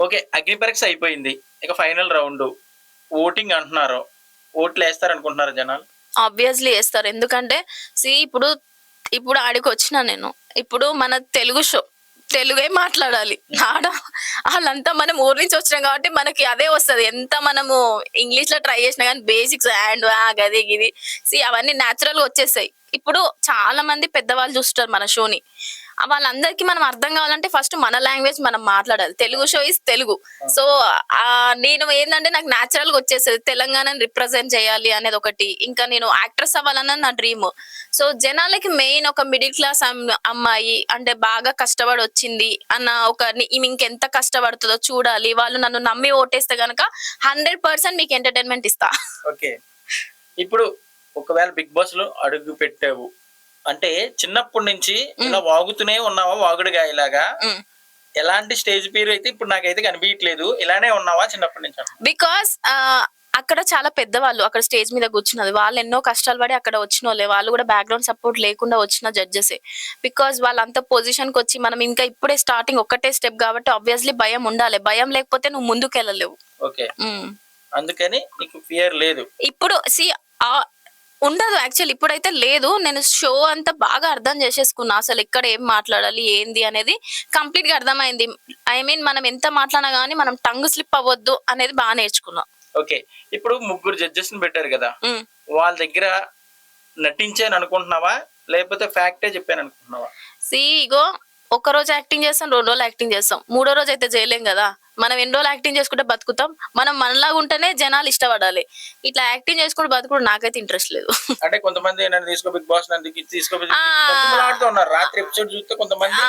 Okay అగ్ని పరీక్ష అయిపోయింది. ఇక ఫైనల్ రౌండ్. ఓటింగ్ అంటున్నారు. ఓట్లు వేస్తారు అనుకుంటున్నారు జనాలు. ఆబ్వియస్లీ వేస్తారు. ఎందుకంటే సి ఇప్పుడు ఇప్పుడు ఆడికి వచ్చిన నేను. ఇప్పుడు మన తెలుగు షో తెలుగే మాట్లాడాలి. ఆడ వాళ్ళంతా మనం ఊరి నుంచి వచ్చినాం కాబట్టి మనకి అదే వస్తుంది. ఎంత మనము ఇంగ్లీష్లో ట్రై చేసినా కానీ బేసిక్స్ అండ్ గది గిది సి అవన్నీ న్యాచురల్గా వచ్చేసాయి ఇప్పుడు చాలా మంది పెద్దవాళ్ళు చూస్తారు మన షోని. వాళ్ళందరికీ మనం అర్థం కావాలంటే ఫస్ట్ మన లాంగ్వేజ్ మనం మాట్లాడాలి. Telugu show is Telugu. So నేను ఏంటంటే నాకు న్యాచురల్గా వచ్చేసేది తెలంగాణని రిప్రజెంట్ చేయాలి అనేది ఒకటి. ఇంకా నేను యాక్ట్రెస్ అవ్వాలన్నది నా డ్రీమ్ సో జనాలకి మెయిన్ ఒక మిడిల్ క్లాస్ అమ్మాయి అంటే బాగా కష్టపడి వచ్చింది అన్న ఒక ఈమె ఇంకెంత కష్టపడుతుందో చూడాలి. వాళ్ళు నన్ను నమ్మి ఓటేస్తే గనక హండ్రెడ్ పర్సెంట్ మీకు ఎంటర్టైన్మెంట్ ఇస్తా. ఓకే. ఇప్పుడు ఒకవేళ బిగ్ బాస్లో అడుగు పెట్టావు. అంటే చిన్నప్పటి నుంచి ఇలా వాగుతూనే ఉన్నావా వాగుడుగా ఇలాగా. ఎలాంటి స్టేజ్ పేరు అయితే ఇప్పుడు నాకైతే కనిపించట్లేదు ఇలానే ఉన్నావా చిన్నప్పటి నుంచి. బికాస్ అక్కడ చాలా పెద్దవాళ్ళు అక్కడ స్టేజ్ మీద కూర్చున్నది. వాళ్ళు ఎన్నో కష్టాలు పడి అక్కడ వచ్చిన వాళ్ళే వాళ్ళు కూడా బ్యాక్గ్రౌండ్ సపోర్ట్ లేకుండా వచ్చిన జడ్జెసే బికాస్ వాళ్ళంత పొజిషన్కి వచ్చి మనం ఇంకా ఇప్పుడే స్టార్టింగ్ ఒక్కటే స్టెప్ కాబట్టి ఆబ్వియస్లీ భయం ఉండాలి. భయం లేకపోతే నువ్వు ముందుకు వెళ్ళలేవు ఓకే. అందుకని నీకు ఫియర్ లేదు. ఇప్పుడు సి ఉండదు యాక్చువల్ ఇప్పుడైతే లేదు. నేను షో అంతా బాగా అర్థం చేసేసుకున్నా. అసలు ఎక్కడ ఏం మాట్లాడాలి ఏంది అనేది కంప్లీట్గా అర్థమైంది. ఐ మీన్ మనం ఎంత మాట్లాడినా గానీ మనం టంగ్ స్లిప్ అవ్వద్దు అనేది బాగా నేర్చుకున్నా. ఓకే ఇప్పుడు ముగ్గురు జడ్జెస్ పెట్టారు కదా. వాళ్ళ దగ్గర నటించాను అనుకుంటున్నావా? లేకపోతే ఫ్యాక్టే చెప్పాను అనుకుంటున్నావా? సి ఇగో ఒక రోజు యాక్టింగ్ చేస్తాం రెండు రోజులు యాక్టింగ్ చేస్తాం. మూడో రోజు అయితే చేయలేం కదా. మనం ఎన్ని రోజులు యాక్టింగ్ చేసుకుంటే బతుకుతాం? మనం మనలాగా ఉంటేనే జనాలు ఇష్టపడాలి. ఇట్లా యాక్టింగ్ చేసుకుంటూ బతుకుడు నాకైతే ఇంట్రెస్ట్ లేదు. అంటే కొంతమంది తీసుకో బిగ్ బాస్ రాత్రి ఎపిసోడ్ చూస్తే కొంతమంది.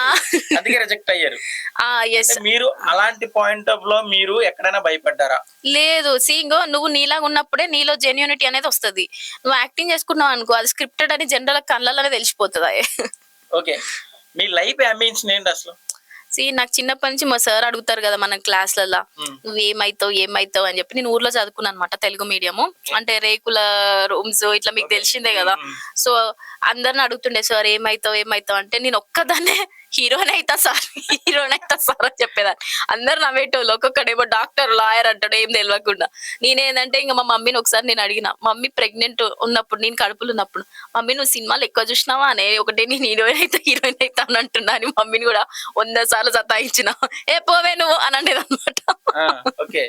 అందుకే రిజెక్ట్ అయ్యారు. ఆ ఎస్ అంటే మీరు అలాంటి పాయింట్ ఆఫ్లో మీరు ఎక్కడైనా భయపడ్డారా? లేదు. సింగో నువ్వు నీలాగా ఉన్నప్పుడే నీలో జెన్యూనిటీ అనేది వస్తది. నువ్వు యాక్టింగ్ చేసుకున్నావు అనుకో అది స్క్రిప్టెడ్ అని జనరల్ కళ్ళలోనే తెలిసిపోతుంది. ఓకే మీ లైఫ్ అంబిషన్ ఏంటి అసలు. సి నాకు చిన్నప్పటి నుంచి మా సార్ అడుగుతారు కదా మన క్లాస్లలో. నువ్వు ఏమైతావు ఏమైతావు అని చెప్పి. నేను ఊర్లో చదువుకున్నాను అనమాట తెలుగు మీడియము. అంటే రేకుల రూమ్స్ ఇట్లా మీకు తెలిసిందే కదా. సో అందరిని అడుగుతుండే సార్ ఏమైతావు ఏమైతావు? అంటే నేను ఒక్కదాన్నే హీరోయిన్ అయితా సార్ హీరోయిన్ అయితా సార్ అని చెప్పేదాన్ని. అందరు నవ్వేటోళ్ళు ఒక్కొక్కడేమో డాక్టర్ లాయర్ అంటాడు ఏం తెలియకుండా నేనేందంటే ఇంకా మా మమ్మీని ఒకసారి నేను అడిగిన మమ్మీ ప్రెగ్నెంట్ ఉన్నప్పుడు నేను కడుపులో ఉన్నప్పుడు మమ్మీ నువ్వు సినిమాలు ఎక్కువ చూసినావా? అనే ఒకటే నేను హీరోయిన్ అయితే హీరోయిన్ అయితే అని అంటున్నా అని మమ్మీని కూడా వంద సార్లు సతాయించిన. ఏ పోవే నువ్వు అని అనేది అనమాట ఓకే.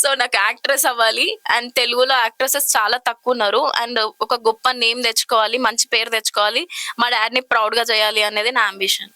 సో నాకు యాక్ట్రెస్ అవ్వాలి. అండ్ తెలుగులో యాక్ట్రెసెస్ చాలా తక్కువ ఉన్నారు అండ్ ఒక గొప్ప నేమ్ తెచ్చుకోవాలి మంచి పేరు తెచ్చుకోవాలి. మా డాడీని ప్రౌడ్గా చేయాలి అనేది నా అంబిషన్.